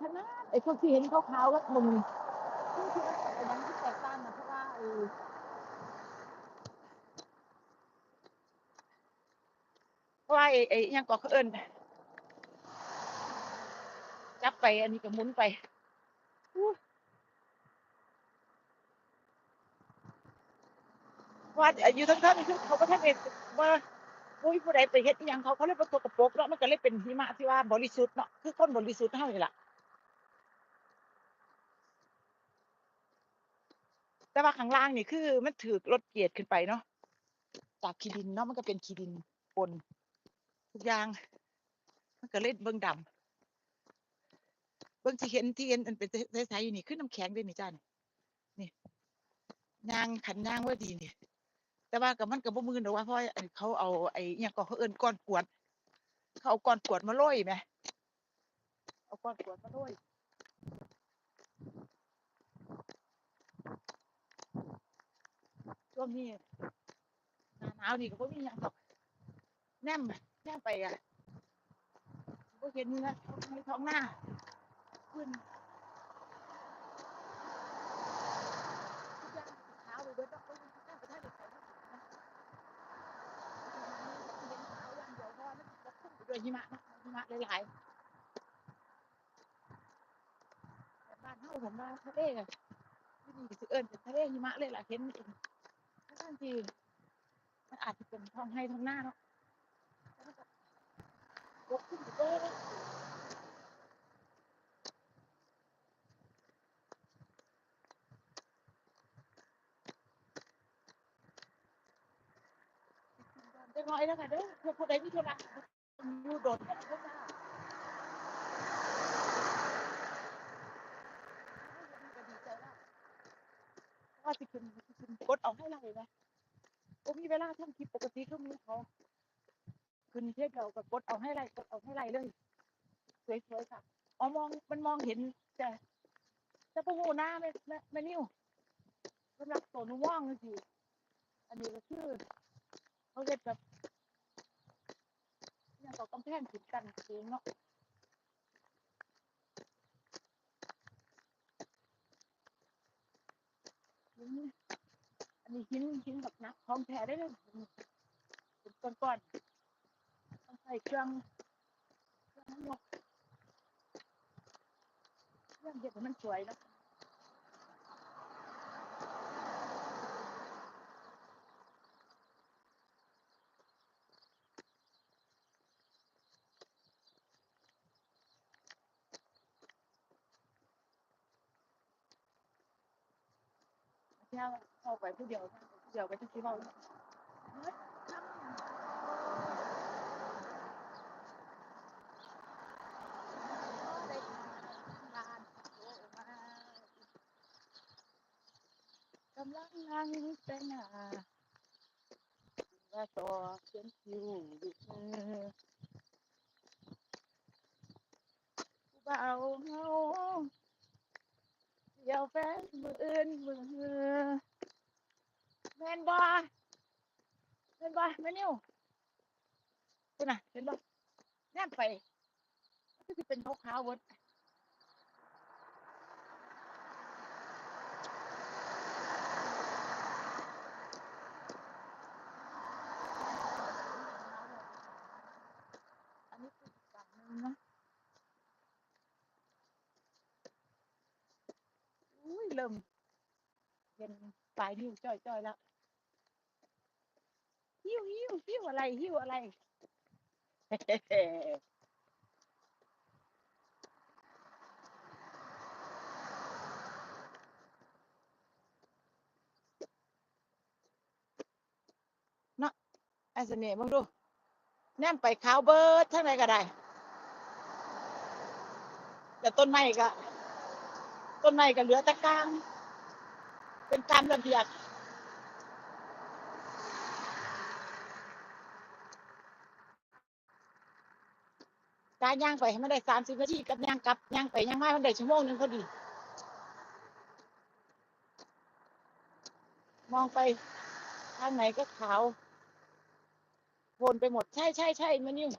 ขนาดไอ้พวกที่เห็นขาวๆแล้วมึงที่ที่มันไอ้นั้นที่แตกต่างนะเพราะว่าไอ้เพราะว่าไอ้ไอ้ยังก็เขาเอิ้นจับไปอันนี้ก็หมุนไปว่าอยู่ทั้งท่านเขาก็ท่านเองว่าอุ้ยผู้ใดไปเฮ็ดยังเขาเขาเลยประสกปรกเนาะมันก็เลยเป็นหิมะที่ว่าบริสุทธิ์เนาะคือคนบริสุทธิ์เท่านี้ล่ะ แต่ว่าข้างล่างนี่คือมันถือรถเกียรขึ้นไปเนาะจากขีดินเนาะมันก็เป็นขีดินปนทุกอย่างมันก็เล่นเบิ่งดำเบิ่งที่เห็นที่เห็นอันเป็นใสๆอยู่นี่คือน้ำแข็งด้วยนี่จ้านี่นี่ยางขันยางว่าดีนี่แต่ว่ากับมันก็บ่มือดอว่าเพราะเขาเอาไอ้อิหยังก็เขาเอิ้นก้อนกวดเขาเอาก้อนกวดมาโรยแหมเอาก้อนกวดมาโรย ช่วงนี้หน้าหนาวนี่ก็บ่มีหยังดอกแนมแนมไปอะบ่เห็นนะในท้องหน้าขึ้นทุกอย่างขาวไปเบิดดอกบ่มีทางไปทางไปทางอื่นนะเห็นขาวอย่างเดียวเพราะว่ามันปกคลุมไปด้วยหิมะนะหิมะหลายๆบ้านเฮาผมว่าทะเลอะที่นี่สิเอิ้นเป็นทะเลหิมะเลยล่ะเห็น เป็นทั้งๆที่มันอาจจะเป็นท้องไร่ท้องหน้าเนาะแต่มันก็ปได้วยเล็กน้อยแล้วกันเด้อเพื่อผู้ใดมีธุระอยู่โดดกันเด้อจ้าก็ดีใจมาก ว่าสิขึ้นสิขึ้นกดเอาให้เราเลยนะโอ้มีเวลาทำคลิปปกติก็มีเขาขึ้นเทปเราก็กดเอาให้ไรกดเอาให้ไรเลยสวยๆค่ะอ๋อมองมันมองเห็นแต่แต่พวกหูหน้าไม่ไม่ไม่นิ่วสำหรับตัวนุ่ว่องสิอันนี้ก็คือเขาเรียกแบบเนี่ยต่อกำแพงติดกันเองเนาะหิน อันนี้ชิ้นชิ้นแบบหนักของแท้ได้เลยเป็นก้อนๆต้องใส่เครื่องเครื่องหมกเครื่องเย็ดให้มันสวยเนาะ เที่ยวเข้าไปผู้เดียวนะผู้เดียว แม่นบ่แม่นบ่แม่นิวคุณน่ะเห็นบ่แนมไปก็สิเป็นขาวเบิดอันนี้คืออีกฝั่งหนึงเนะอุ้ยเริ่มเห็นปลายนิ้วจ้อยๆแล้ว หิ้วหิ้วหิ้วอะไรหิ้วอะไร เนาะไอ้เสน่ห์มึงดูแนมไปขาวเบิร์ดทั้งไหนก็ได้ แต่ต้นไม้ก็ ต้นไม้ก็เหลือแต่กลาง เป็นตามระเบียบ การย่างไปให้มันได้สามสิบนาทีกับย่างกลับย่างไปย่างมามันได้ชั่วโมงหนึงพอดี มองไปทางไหนก็ขาวโพลนไปหมดใช่ใช่ใช่มันยิ่ง